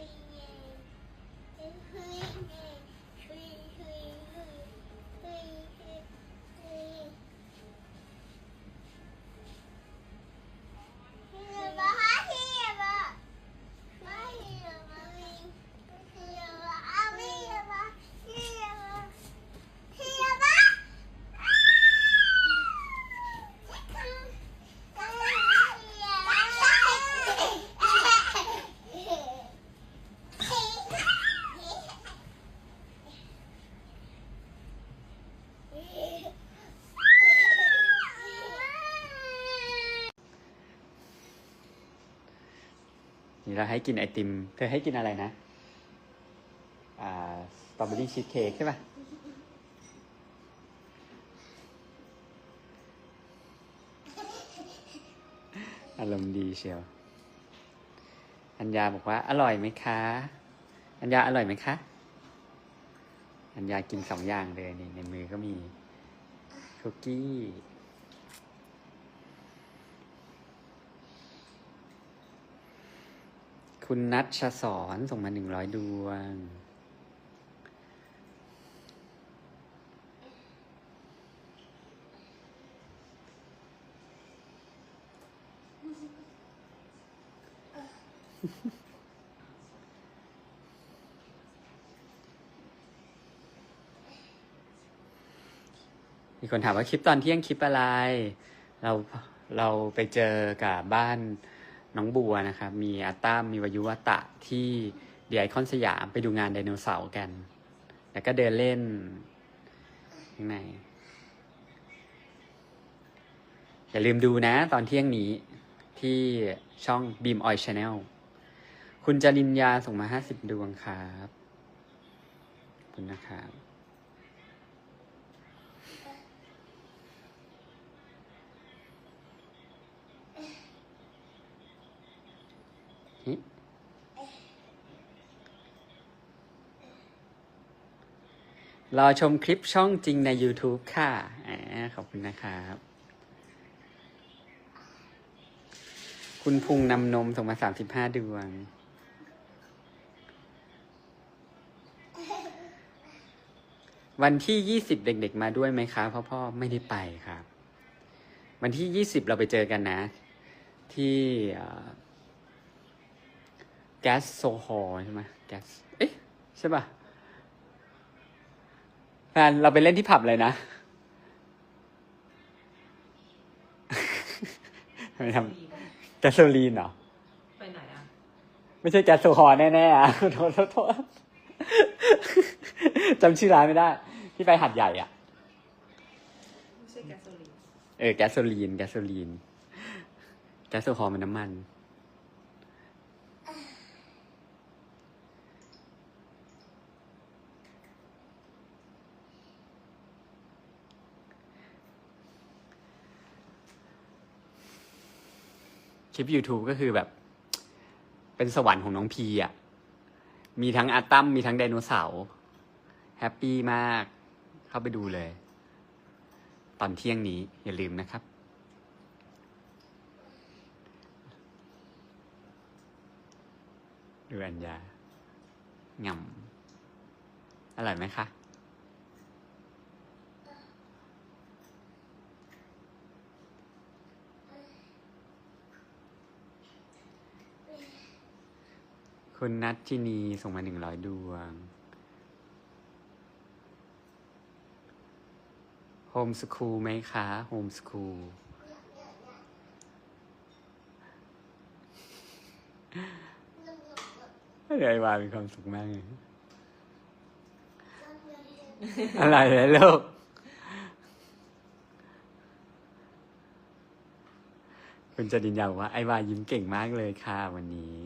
Bye. นี่เราให้กินไอติม เธอให้กินอะไรนะ อ่า สตรอเบอรี่ชีสเค้กใช่ปะอารมณ์ดีเชียว อัญญาบอกว่า อร่อยไหมคะ อัญญาอร่อยไหมคะ อัญญากินสองอย่างเลยนี่ในมือก็มีคุกกี้ คุณนัทชสอนส่งมาหนึ่งร้อยดวง มีคนถามว่าคลิปตอนเที่ยงคลิปอะไร เราเราไปเจอกับบ้าน น้องบัวนะครับมีอาตั้มมีวายุวัตะที่เดียไอคอนสยามไปดูงานไดโนเสาร์กัน แล้วก็เดินเล่นข้างในอย่าลืมดูนะตอนเที่ยงนี้ที่ช่อง Beam Oil Channel คุณจริญญาส่งมาห้าสิบดวงครับ คุณนะครับ รอชมคลิปช่องจริงใน YouTube ค่ะอขอบคุณนะครับ คุณพุงนำนมส่งมาสามสิบห้าดวง วันที่ยี่สิบเด็กๆมาด้วยไหมคะพ่อพ่อไม่ได้ไปครับ วันที่ยี่สิบเราไปเจอกันนะ ที่แก๊สโซฮอใช่ไหมแก๊สเอ๊ะ ใช่ป่ะ แฟนเราไปเล่นที่ผับเลยนะไปทำแก๊สโซลีนเหรอ ไปไหนอะ ไม่ใช่แก๊สโซฮอล์แน่ๆอะโทษโทษโทษจำชื่อร้านไม่ได้ ที่ไปหัดใหญ่อะ ไม่ใช่แก๊สโซลีน เออ แก๊สโซลีน แก๊สโซลีน แก๊สโซฮอล์มันน้ำมัน ลิป YouTube ก็คือแบบ เป็นสวรรค์ของน้องพีอะ มีทั้งอาตัมมีทั้งไดโนเสาร์แฮปปี้มาก เข้าไปดูเลย ตอนเที่ยงนี้อย่าลืมนะครับดูอัญญาง่ำอร่อยไหมคะ คุณนัทจินีส่งมาหนึ่งร้อยดวงโฮมสคูลไหมคะโฮมสคูลไอวามีความสุขมากเลยอะไรเลยลูกคุณจดินยาบอกว่าไอวายิ้มเก่งมากเลยค่ะวันนี้